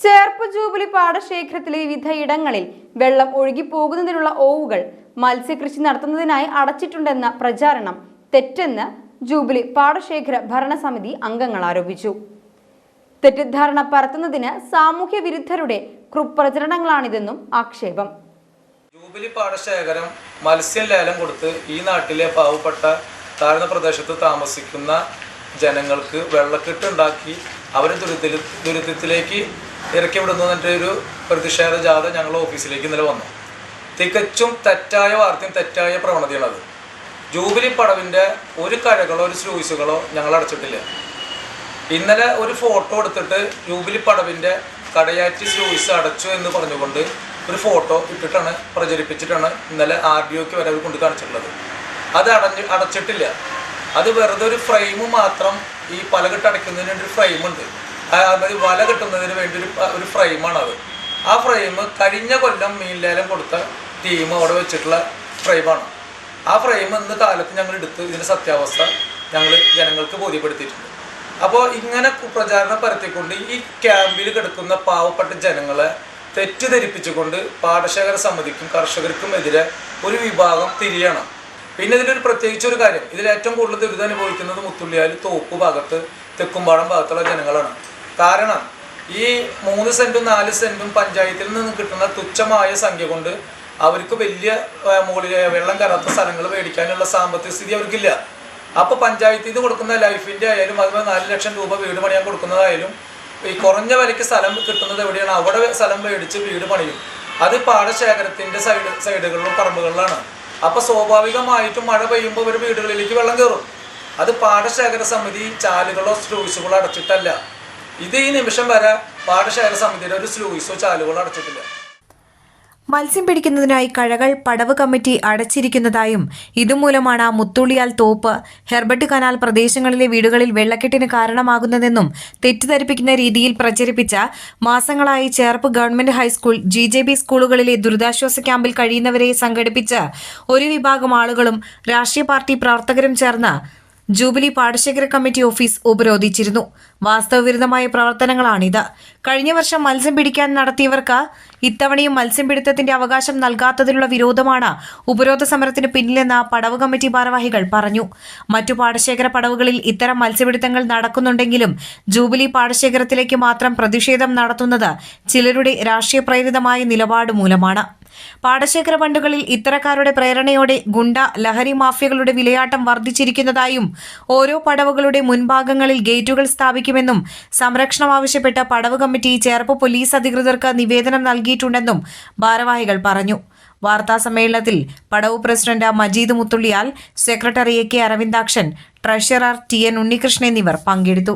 Cherpu jubilee പാടശേഖരത്തിലെ വിവിധ ഇടങ്ങളിൽ വെള്ളം ഒഴുകിപ്പോകുന്നതിനുള്ള ഓവുകൾ മത്സ്യകൃഷി നടത്തുന്നതിനായി അടച്ചിട്ടുണ്ടെന്ന പ്രചാരണം തെറ്റെന്ന് ജൂബിലി പാടശേഖര ഭരണസമിതി അംഗങ്ങൾ ആരോപിച്ചു. തെറ്റിദ്ധാരണ പരത്തുന്നതിന് സാമൂഹ്യ വിരുദ്ധരുടെ കുപ്രചരണങ്ങളാണിതെന്നും ആക്ഷേപം. ജൂബിലി പാടശേഖരം മത്സ്യം ലേലം കൊടുത്ത് ഈ നാട്ടിലെ പാവപ്പെട്ട താഴ്ന്ന പ്രദേശത്ത് താമസിക്കുന്ന ജനങ്ങൾക്ക് വെള്ളക്കെട്ട് ഉണ്ടാക്കി അവരെ ദുരിതത്തിൽ ദുരിതത്തിലേക്ക് ഇറക്കി വിടുന്നു എന്നിട്ട് ഒരു പ്രതിഷേധ ജാഥ ഞങ്ങൾ ഓഫീസിലേക്ക് ഇന്നലെ വന്നു. തികച്ചും തെറ്റായ വാർത്തയും തെറ്റായ പ്രവണതയാണത്. ജൂബിലി പടവിന്റെ ഒരു കഴകളോ ഒരു സ്ലൂയിസുകളോ ഞങ്ങൾ അടച്ചിട്ടില്ല. ഇന്നലെ ഒരു ഫോട്ടോ എടുത്തിട്ട് ജൂബിലി പടവിന്റെ കടയാറ്റി സ്ലൂയിസ് അടച്ചു എന്ന് പറഞ്ഞുകൊണ്ട് ഒരു ഫോട്ടോ ഇട്ടിട്ടാണ് പ്രചരിപ്പിച്ചിട്ടാണ് ഇന്നലെ ആർ ഡി ഒക്ക് വരെ കൊണ്ട് കാണിച്ചിട്ടുള്ളത്. അത് അടഞ്ഞ് അടച്ചിട്ടില്ല. അത് വെറുതെ ഒരു ഫ്രെയിം മാത്രം ഈ പലകെട്ട് അടയ്ക്കുന്നതിന് ഒരു ഫ്രെയിം ഉണ്ട് ആ, അതായത് വല കിട്ടുന്നതിന് വേണ്ടി ഒരു ഒരു അത് ആ ഫ്രെയിം കഴിഞ്ഞ കൊല്ലം മീൻ മീൻലേലം കൊടുത്ത ടീം അവിടെ വെച്ചിട്ടുള്ള ഫ്രെയിമാണ്. ആ ഫ്രെയിം ഇന്ന് കാലത്ത് ഞങ്ങൾ എടുത്ത് ഇതിന്റെ സത്യാവസ്ഥ ഞങ്ങൾ ജനങ്ങൾക്ക് ബോധ്യപ്പെടുത്തിയിട്ടുണ്ട്. അപ്പോൾ ഇങ്ങനെ പ്രചാരണം പരത്തിക്കൊണ്ട് ഈ ക്യാമ്പിൽ കിടക്കുന്ന പാവപ്പെട്ട ജനങ്ങളെ തെറ്റിദ്ധരിപ്പിച്ചുകൊണ്ട് പാടശേഖര സമിതിക്കും കർഷകർക്കും എതിരെ ഒരു വിഭാഗം തിരിയണം. പിന്നെ ഇതിലൊരു പ്രത്യേകിച്ച് ഒരു കാര്യം ഇതിൽ ഏറ്റവും കൂടുതൽ ദുരിതം അനുഭവിക്കുന്നത് മുത്തുള്ളിയാൽ തോപ്പ് ഭാഗത്ത് തെക്കുംപാടം ഭാഗത്തുള്ള ജനങ്ങളാണ്. കാരണം ഈ മൂന്ന് സെന്റും നാല് സെന്റും പഞ്ചായത്തിൽ നിന്ന് കിട്ടുന്ന തുച്ഛമായ സംഖ്യ കൊണ്ട് അവർക്ക് വലിയ മുകളിൽ വെള്ളം കയറാത്ത സ്ഥലങ്ങൾ മേടിക്കാനുള്ള സാമ്പത്തിക സ്ഥിതി അവർക്കില്ല. അപ്പൊ പഞ്ചായത്തിൽ നിന്ന് കൊടുക്കുന്ന ലൈഫിന്റെ ആയാലും അതുപോലെ നാല് ലക്ഷം രൂപ വീട് പണിയാൻ കൊടുക്കുന്നതായാലും ഈ കുറഞ്ഞ വിലയ്ക്ക് സ്ഥലം കിട്ടുന്നത് എവിടെയാണ്? അവിടെ സ്ഥലം മേടിച്ച് വീട് പണിയും. അത് പാടശേഖരത്തിന്റെ സൈഡ് സൈഡുകളിലും പറമ്പുകളിലാണ്. അപ്പൊ സ്വാഭാവികമായിട്ടും മഴ പെയ്യുമ്പോൾ ഒരു വീടുകളിലേക്ക് വെള്ളം കയറും അത് പാടശേഖര സമിതി ചാലുകളോ സ്ലൂയിസുകളോ അടച്ചിട്ടല്ല. ഇത് നിമിഷം വരെ പാടശേഖര സമിതിയുടെ ഒരു സ്ലൂയിസോ ചാലുകളോ അടച്ചിട്ടില്ല. മത്സ്യം പിടിക്കുന്നതിനായി കഴകൾ പടവ് കമ്മിറ്റി അടച്ചിരിക്കുന്നതായും ഇതുമൂലമാണ് മുത്തുള്ളിയാൽ തോപ്പ് ഹെർബട്ട് കനാൽ പ്രദേശങ്ങളിലെ വീടുകളിൽ വെള്ളക്കെട്ടിന് കാരണമാകുന്നതെന്നും തെറ്റിദ്ധരിപ്പിക്കുന്ന രീതിയിൽ പ്രചരിപ്പിച്ച മാസങ്ങളായി Cherpu government high school G J B സ്കൂളുകളിലെ ദുരിതാശ്വാസ ക്യാമ്പിൽ കഴിയുന്നവരെ സംഘടിപ്പിച്ച് ഒരു വിഭാഗം ആളുകളും രാഷ്ട്രീയ പാർട്ടി പ്രവർത്തകരും ചേർന്ന് ജൂബിലി പാടശേഖര കമ്മിറ്റി ഓഫീസ് ഉപരോധിച്ചിരുന്നു. വാസ്തവവിരുദ്ധമായ പ്രവർത്തനങ്ങളാണിത്. കഴിഞ്ഞ വർഷം മത്സ്യം പിടിക്കാൻ നടത്തിയവർക്ക് ഇത്തവണയും മത്സ്യം പിടുത്തത്തിന്റെ അവകാശം നൽകാത്തതിലുള്ള വിരോധമാണ് ഉപരോധ സമരത്തിന് പിന്നിലെന്ന് പടവ് കമ്മിറ്റി ഭാരവാഹികൾ പറഞ്ഞു. മറ്റു പാടശേഖര പടവുകളിൽ ഇത്തരം മത്സ്യപിടുത്തങ്ങൾ നടക്കുന്നുണ്ടെങ്കിലും ജൂബിലി പാടശേഖരത്തിലേക്ക് മാത്രം പ്രതിഷേധം നടത്തുന്നത് ചിലരുടെ രാഷ്ട്രീയ പ്രേരിതമായ നിലപാട് മൂലമാണ്. പാടശേഖര ബണ്ടുകളിൽ ഇത്തരക്കാരുടെ പ്രേരണയോടെ ഗുണ്ട ലഹരി മാഫിയകളുടെ വിലയാട്ടം വർദ്ധിച്ചിരിക്കുന്നതായും ഓരോ പടവുകളുടെ മുൻഭാഗങ്ങളിൽ ഗേറ്റുകൾ സ്ഥാപിക്കുമെന്നും സംരക്ഷണം ആവശ്യപ്പെട്ട പടവ് കമ്മിറ്റി ചേർപ്പ് പോലീസ് അധികൃതർക്ക് നിവേദനം നൽകിയിട്ടുണ്ടെന്നും ഭാരവാഹികൾ പറഞ്ഞു. വാർത്താ സമ്മേളനത്തിൽ Padavu president Majeed Muthulliyal secretary A K Aravindakshan treasurer T N Unnikrishnan എന്നിവർ പങ്കെടുത്തു.